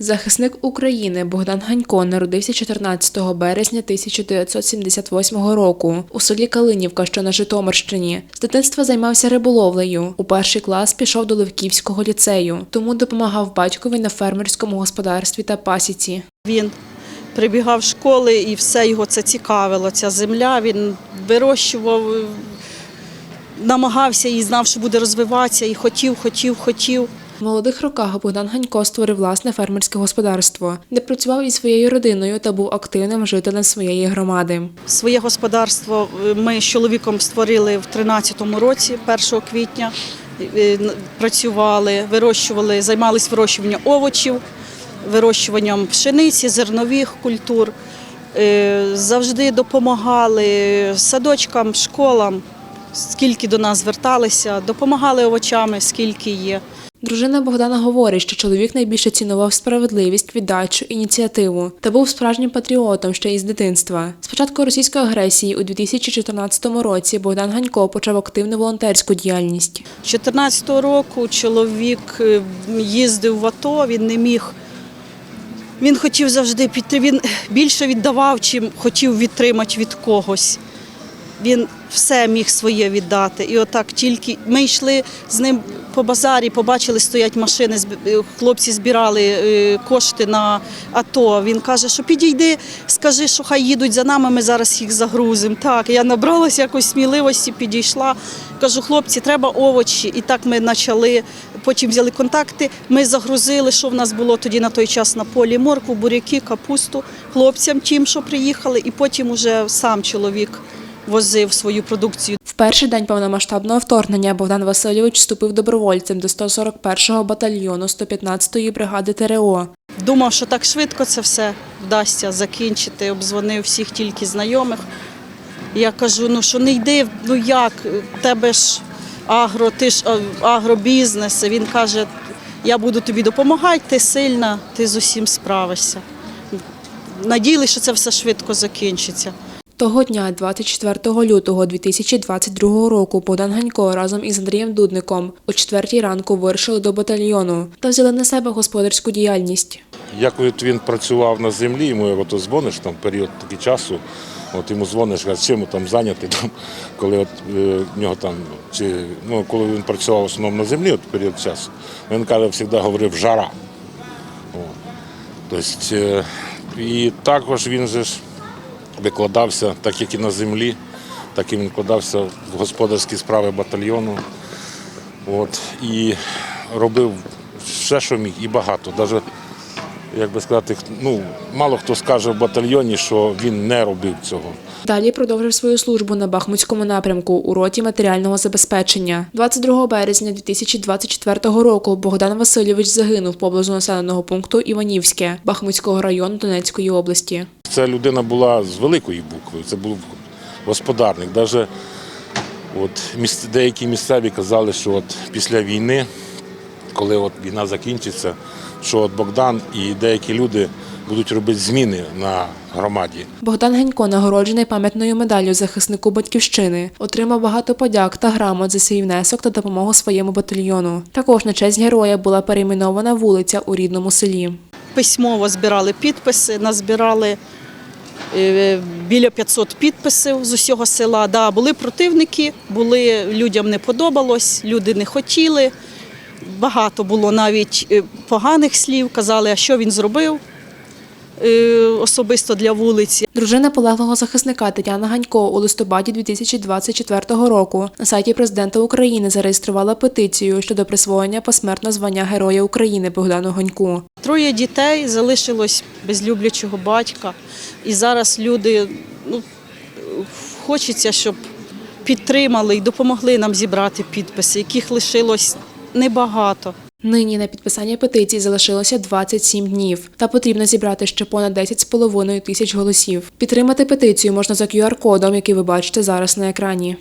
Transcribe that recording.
Захисник України Богдан Ганько народився 14 березня 1978 року у селі Калинівка, що на Житомирщині. З дитинства займався риболовлею. У перший клас пішов до Левківського ліцею, тому допомагав батькові на фермерському господарстві та пасіці. Він прибігав з школи і все його це цікавило. Ця земля він вирощував, намагався і знав, що буде розвиватися, і хотів, хотів, хотів. В молодих роках Богдан Ганько створив власне фермерське господарство, де працював із своєю родиною та був активним жителем своєї громади. Своє господарство е, ми з чоловіком створили в 13-му році, 1 квітня. Е, Працювали, вирощували, займалися вирощуванням овочів, вирощуванням пшениці, зернових культур. Е, Завжди допомагали садочкам, школам, скільки до нас зверталися, допомагали овочами, скільки є. Дружина Богдана говорить, що чоловік найбільше цінував справедливість, віддачу, ініціативу та був справжнім патріотом ще із дитинства. З початку російської агресії у 2014 році Богдан Ганько почав активну волонтерську діяльність. З 14 року чоловік е, їздив в АТО, він не міг. Він хотів завжди піти. Він більше віддавав, чим хотів відтримати від когось. Він все міг своє віддати. І отак тільки ми йшли з ним по базарі, побачили, стоять машини, е, хлопці збирали е, кошти на АТО. Він каже, що підійди, скажи, що хай їдуть за нами, ми зараз їх загрузимо. Так, я набралася якось сміливості, підійшла. Кажу, хлопці, треба овочі. І так ми почали. Потім взяли контакти. Ми загрузили, що в нас було тоді на той час на полі моркву, буряки, капусту хлопцям, тим, що приїхали, і потім уже сам чоловік возив свою продукцію. В перший день повномасштабного вторгнення Богдан Васильович вступив добровольцем до 141-го батальйону 115-ї бригади ТРО. Думав, що так швидко це все вдасться закінчити. Обдзвонив всіх тільки знайомих. Я кажу: ну що не йди, ну як, тебе ж агро, ти ж агробізнес. Він каже, я буду тобі допомагати, ти сильна, ти з усім справишся. Надіялися, що це все швидко закінчиться. Того дня, 24 лютого 2022 року, Богдан Ганько разом із Андрієм Дудником о 4 ранку вирушили до батальйону та взяли на себе господарську діяльність. Як от він працював на землі, йому ото дзвониш там період такий часу, от йому дзвониш, каже, чим там зайнятий, там, коли от, е, нього там, чи, ну, коли він працював основному на землі, от період часу, він каже, завжди говорив жара. Тобто, е, і також він же ж викладався, так як і на землі, так і він вкладався в господарські справи батальйону. От, і робив все, що міг, і багато. Навіть, як би сказати, ну, мало хто скаже в батальйоні, що він не робив цього. Далі продовжив свою службу на Бахмутському напрямку у роті матеріального забезпечення. 22 березня 2024 року Богдан Васильович загинув поблизу населеного пункту Іванівське Бахмутського району Донецької області. Ця людина була з великої букви, це був господарник. Навіть от, деякі місцеві казали, що от після війни, коли от війна закінчиться, що от Богдан і деякі люди будуть робити зміни на громаді. Богдан Генько нагороджений пам'ятною медаллю захиснику батьківщини, отримав багато подяк та грамот за свій внесок та допомогу своєму батальйону. Також на честь героя була перейменована вулиця у рідному селі. Письмово збирали підписи, назбирали біля 500 підписів з усього села. Да, були противники, були, людям не подобалось, люди не хотіли. Багато було навіть е, поганих слів, казали, а що він зробив е, особисто для вулиці. Дружина полеглого захисника Тетяна Ганько у листопаді 2024 року на сайті президента України зареєструвала петицію щодо присвоєння посмертно звання Героя України Богдану Ганьку. Троє дітей залишилось без люблячого батька. І зараз люди ну, хочеться, щоб підтримали і допомогли нам зібрати підписи, яких лишилось небагато. Нині на підписання петиції залишилося 27 днів, та потрібно зібрати ще понад 10,5 тисяч голосів. Підтримати петицію можна за QR-кодом, який ви бачите зараз на екрані.